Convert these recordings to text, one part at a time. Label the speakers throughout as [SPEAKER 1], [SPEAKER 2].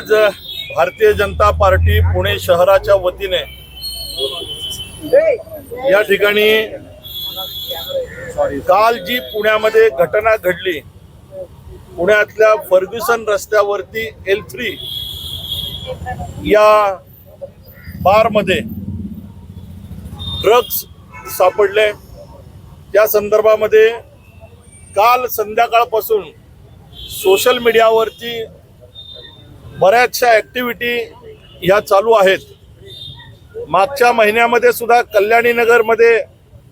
[SPEAKER 1] आज भारतीय जनता पार्टी पुणे शहराच्या वतीने या ठिकाणी काल जी पुण्यामध्ये घटना घडली पुण्यातल्या फर्ग्युसन रस्त्यावरती एल थ्री या बारमध्ये ड्रग्स सापडले. त्या संदर्भामध्ये काल संध्याकाळपासून सोशल मीडियावरती बऱ्याचशा ॲक्टिव्हिटी ह्या चालू आहेत. मागच्या महिन्यामध्ये सुद्धा कल्याणीनगरमध्ये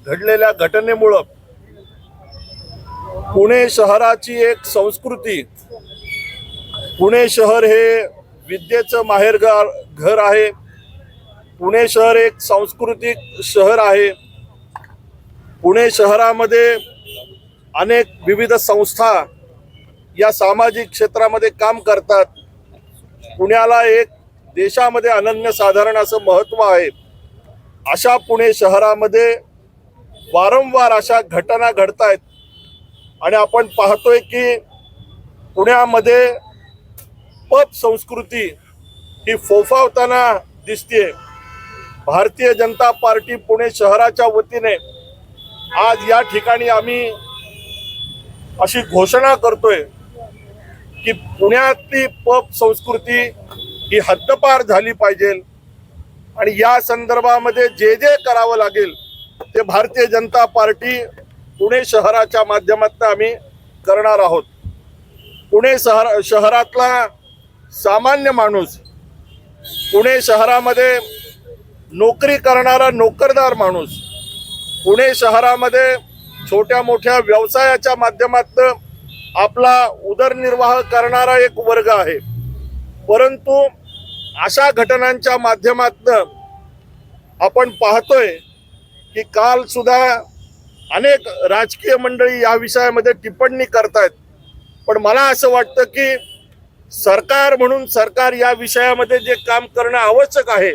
[SPEAKER 1] घडलेल्या घटनेमुळं पुणे शहराची एक संस्कृती पुणे शहर हे विद्येचं माहेरघर घर आहे. पुणे शहर एक सांस्कृतिक शहर आहे. पुणे शहरामध्ये अनेक विविध संस्था या सामाजिक क्षेत्रामध्ये काम करतात. पुण्याला एक देशामध्ये अनन्यसाधारण असं महत्त्व आहे. अशा पुणे शहरामध्ये वारंवार अशा घटना घडत आहेत आणि आपण पाहतोय की पुण्यामध्ये पब संस्कृती ही फोफावताना दिसते भारतीय जनता पार्टी पुणे शहराच्या वतीने आज या ठिकाणी आम्ही अशी घोषणा करतोय. की पुण्यातली पब संस्कृती ही हद्दपार झाली पाहिजे. आणि या संदर्भामध्ये जे जे करावं लागेल ते भारतीय जनता पार्टी पुणे शहराच्या माध्यमातून आम्ही करणार आहोत. पुणे शहर शहरातला सामान्य माणूस पुणे शहरामध्ये नोकरी करणारा नोकरदार माणूस पुणे शहरामध्ये छोट्या मोठ्या व्यवसायाच्या माध्यमातून आपला उदरनिर्वाह करणारा एक वर्ग आहे. परंतु अशा घटनांच्या माध्यमातून आपण पाहतोय की काल सुद्धा अनेक राजकीय मंडळी या विषयामध्ये टिप्पणी करतायत. पण मला असं वाटतं की सरकार म्हणून सरकार या विषयामध्ये जे काम करणं आवश्यक आहे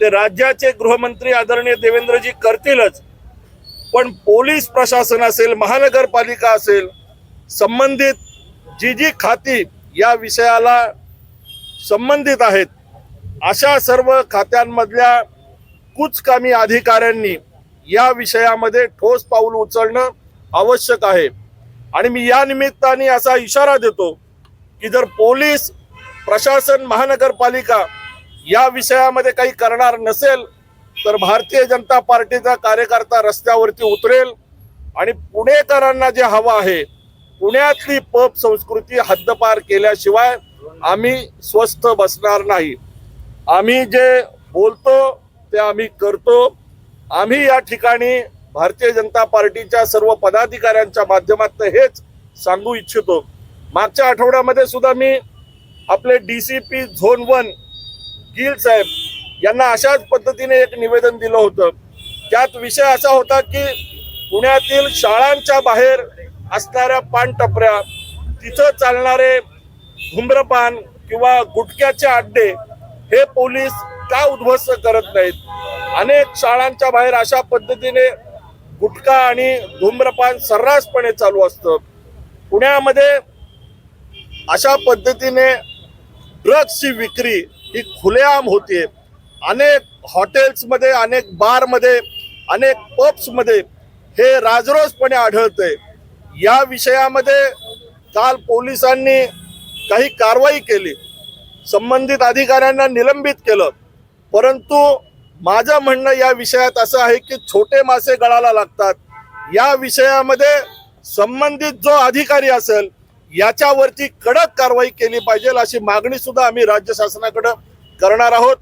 [SPEAKER 1] ते राज्याचे गृहमंत्री आदरणीय देवेंद्रजी करतीलच. पण पोलीस प्रशासन असेल महानगरपालिका असेल संबंधित जी जी खाती या विषयाला संबंधित आहेत अशा सर्व खात्यांमधल्या कुचकामी अधिकाऱ्यांनी या विषयामध्ये ठोस पाऊल उचलणं आवश्यक आहे. आणि मी या निमित्ताने असा इशारा देतो की जर पोलीस प्रशासन महानगरपालिका या विषयामध्ये काही करणार नसेल तर भारतीय जनता पार्टीचा कार्यकर्ता रस्त्यावरती उतरेल आणि पुणेकरांना जे हवं आहे पुण्यातली पब संस्कृती हद्दपार केल्याशिवाय आम्ही स्वस्थ बसणार नाही. आम्ही जे बोलतो ते आम्ही करतो. आम्ही या ठिकाणी भारतीय जनता पार्टीच्या सर्व पदाधिकाऱ्यांच्या माध्यमातून हेच सांगू इच्छितो. मागच्या आठवड्यामध्ये सुद्धा मी आपले D C P zone one Gill साहेब यांना अशाच पद्धतीने एक निवेदन दिलं होतं. त्यात विषय असा होता की पुण्यातील शाळांच्या बाहेर असणाऱ्या पानटपऱ्या तिथं चालणारे धूम्रपान किंवा गुटख्याचे अड्डे हे पोलीस का उद्ध्वस्त करत नाहीत? अनेक शाळांच्या बाहेर अशा पद्धतीने गुटखा आणि धूम्रपान सर्रासपणे चालू असतं. पुण्यामध्ये अशा पद्धतीने ड्रग्सची विक्री ही खुलेआम होते अनेक हॉटेल्समध्ये अनेक बारमध्ये अनेक पब्समध्ये हे राजरोसपणे आढळतंय. या विषयामध्ये काल पोलिसांनी काही कारवाई केली. संबंधित अधिकाऱ्यांना निलंबित केलं. परंतु माझं म्हणणं या विषयात असं आहे की छोटे मासे गळाला लागतात. या विषयामध्ये संबंधित जो अधिकारी असेल याच्यावरती कडक कारवाई केली पाहिजे अशी मागणी सुद्धा आम्ही राज्य शासनाकडं करणार आहोत.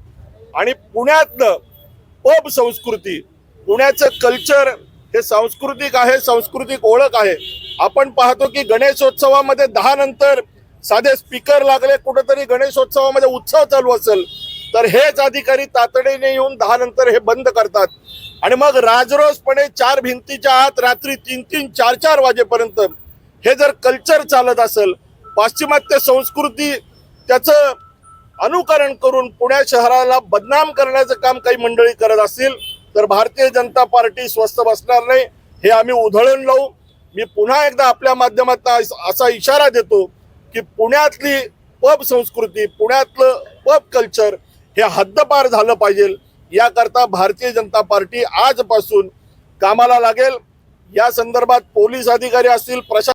[SPEAKER 1] आणि पुण्यातलं पब संस्कृती पुण्याचं कल्चर हे सांस्कृतिक आहे सांस्कृतिक ओळख आहे. आपण पाहतो की गणेशोत्सवामध्ये दहा नंतर साधे स्पीकर लागले कुठेतरी गणेशोत्सवामध्ये उत्सव चालू असेल. तर हेच अधिकारी तातडीने येऊन दहा नंतर हे बंद करतात. आणि मग राजरोसपणे चार भिंतीच्या आत रात्री तीन तीन चार चार वाजेपर्यंत हे जर कल्चर चालत असेल पाश्चिमात्य संस्कृती त्याचं अनुकरण करून पुणे शहराला बदनाम करण्याचं काम काही मंडळी करत असतील तर भारतीय जनता पार्टी स्वस्थ बसणार नाही हे आम्ही उधळून लावू. मी पुन्हा एकदा आपल्या माध्यमातून असा इशारा देतो की पुण्यातली पब संस्कृती पुण्यातलं पब कल्चर हे हद्दपार झालं पाहिजे. याकरता भारतीय जनता पार्टी आजपासून कामाला लागेल. या संदर्भात पोलीस अधिकारी असतील प्रशा